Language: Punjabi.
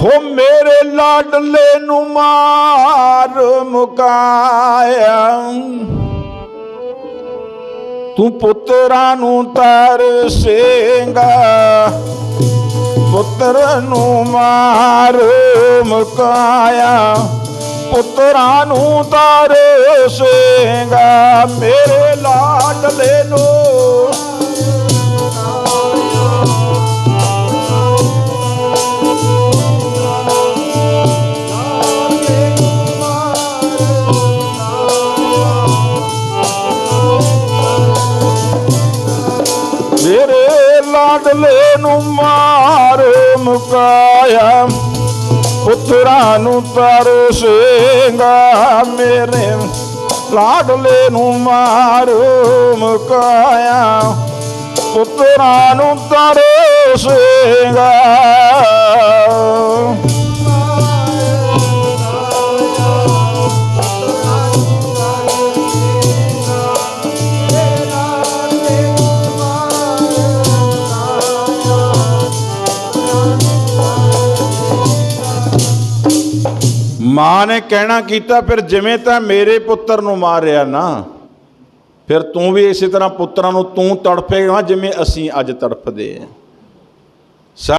ਹੋ ਮੇਰੇ ਲਾਡਲੇ ਨੂੰ ਮਾਰ ਮੁਕਾਇਆ। ਤੂੰ ਪੁੱਤਰਾਂ ਨੂੰ ਤਰਸੇਂਗਾ ਪੁੱਤਰ ਨੂੰ ਮਾਰ ਮੁਕਾਇਆ। ਪੁੱਤਰਾਂ ਨੂੰ ਤਰਸੇਂਗਾ ਮੇਰੇ ਲਾਡਲੇ ਨੂੰ ਲਾਡਲੇ ਨੂੰ ਮਾਰ ਮੁਕਾਇਆ। ਪੁੱਤਰਾਂ ਨੂੰ ਤਰਸੇਗਾ ਮੇਰੇ। ਲਾਡਲੇ ਨੂੰ ਮਾਰ ਮੁਕਾਇਆ। ਪੁੱਤਰਾਂ ਨੂੰ ਤਰਸੇਗਾ। ਮਾਂ ਨੇ ਕਹਿਣਾ ਕੀਤਾ, ਫਿਰ ਜਿਵੇਂ ਤਾਂ ਮੇਰੇ ਪੁੱਤਰ ਨੂੰ ਮਾਰਿਆ ਨਾ, ਫਿਰ ਤੂੰ ਵੀ ਇਸੇ ਤਰ੍ਹਾਂ ਪੁੱਤਰਾਂ ਨੂੰ ਤੂੰ ਤੜਫੇਗਾ ਜਿਵੇਂ ਅਸੀਂ ਅੱਜ ਤੜਫਦੇ ਹਾਂ।